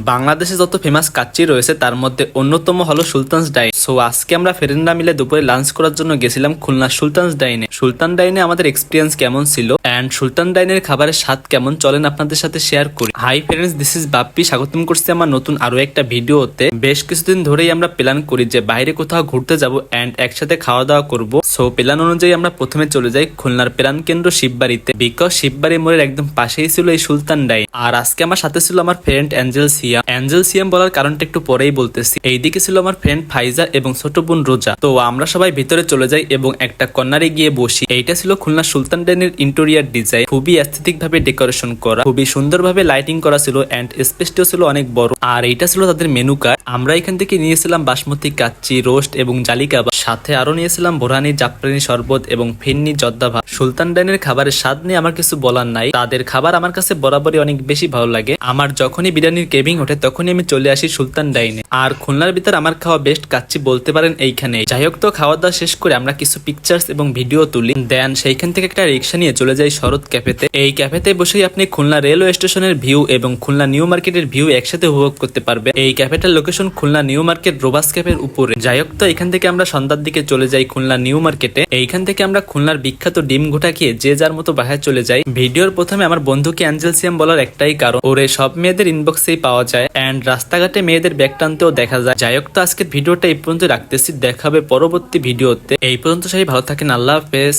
বাংলাদেশে যত ফেমাস কাচ্চি রয়েছে, তার মধ্যে অন্যতম হলো সুলতানস ডাইন। সো আজকে আমরা ফ্রেন্ডরা মিলে দুপুরে লাঞ্চ করার জন্য গেছিলাম খুলনা সুলতানস ডাইনে। সুলতান ডাইনে আমাদের এক্সপিরিয়েন্স কেমন ছিল? অ্যান্ড সুলতান ডাইনের খাবারের স্বাদ কেমন? চলেন আপনাদের সাথে শেয়ার করি। Hi friends this is Bappi. স্বাগতম করছি আমার নতুন আরও একটা ভিডিওতে বেশ কিছুদিন ধরেই আমরা প্ল্যান করি যে বাইরে কোথাও ঘুরতে যাব অ্যান্ড একসাথে খাওয়া দাওয়া করব। সো প্ল্যান অনুযায়ী আমরা প্রথমে চলে যাই খুলনার প্ল্যান কেন্দ্র শিববাড়িতে। বিকজ শিববাড়ি মোড়ের একদম পাশেই ছিল এই সুলতান ডাইন আর আজকে আমার সাথে ছিল আমার friend Angel Siam Angel Siam বলার কারণটা একটু পরেই বলতেছি। এইদিকে ছিল আমার ফ্রেন্ড ফাইজা এবং ছোট বোন রোজা। তো আমরা সবাই ভিতরে চলে যাই এবং একটা কর্নারে গিয়ে বসি। এইটা ছিল খুলনা সুলতান ডাইনের ইন্টেরিয়ার ডিজাইন খুবই অ্যাস্থেটিক ভাবে ডেকোরেশন করা। খুবই সুন্দরভাবে লাইটিং করা ছিল অ্যান্ড স্পেসটিও ছিল অনেক বড়। আর এইটা ছিল তাদের মেনু কার্ড আমরা এখান থেকে নিয়েছিলাম বাসমতি কাচ্চি রোস্ট এবং জালি কাবাব। সাথে আরও নিয়েছিলাম বোরানি জাফরানি শরবত এবং ফেন্নি জর্দা ভাত। সুলতান ডাইনের খাবারের স্বাদ নিয়ে আমার কিছু বলার নাই। তাদের খাবার আমার কাছে বরাবরই অনেক বেশি ভালো লাগে। আমার যখনই বিরিয়ানির কেভিং ওঠে, তখনই আমি চলে আসি সুলতান ডাইনে। আর খুলনার ভিতর আমার খাওয়া বেস্ট কাচ্ছি বলতে পারেন এইখানে। যাই হোক তো খাওয়া দাওয়া শেষ করে আমরা কিছু পিকচার্স এবং ভিডিও তুলি। দেন সেইখান থেকে একটা রিক্সা নিয়ে চলে যাই শরৎ ক্যাফেতে এই ক্যাফেতে বসেই আপনি খুলনা রেলওয়ে স্টেশনের ভিউ এবং খুলনা নিউ মার্কেটের ভিউ একসাথে উপভোগ করতে পারবে এই ক্যাফেটার লোকেশন খুলনা নিউ মার্কেট রোবাস ক্যাফের উপরে। যাই হোক তো, এখান থেকে আমরা সন্ধ্যার দিকে চলে যাই খুলনা নিউ মার্কেটে এইখান থেকে আমরা খুলনার বিখ্যাত ডিম ঘোটা খেয়ে যে যার মতো বাহায় চলে যাই। ভিডিওর প্রথমে আমার বন্ধুকে অ্যাঞ্জেলসিয়াম বলার একটাই কারণ, ওরে সব মেয়েদের ইনবক্সেই পাওয়া যায় অ্যান্ড রাস্তাঘাটে মেয়েদের ব্যাগ টানতেও দেখা যায়। যাই হোক তো আজকের ভিডিওটা এই পর্যন্ত রাখতেছি, দেখাবে পরবর্তী ভিডিওতে। এই পর্যন্ত সবাই ভালো থাকেন, আল্লাহ হাফেজ।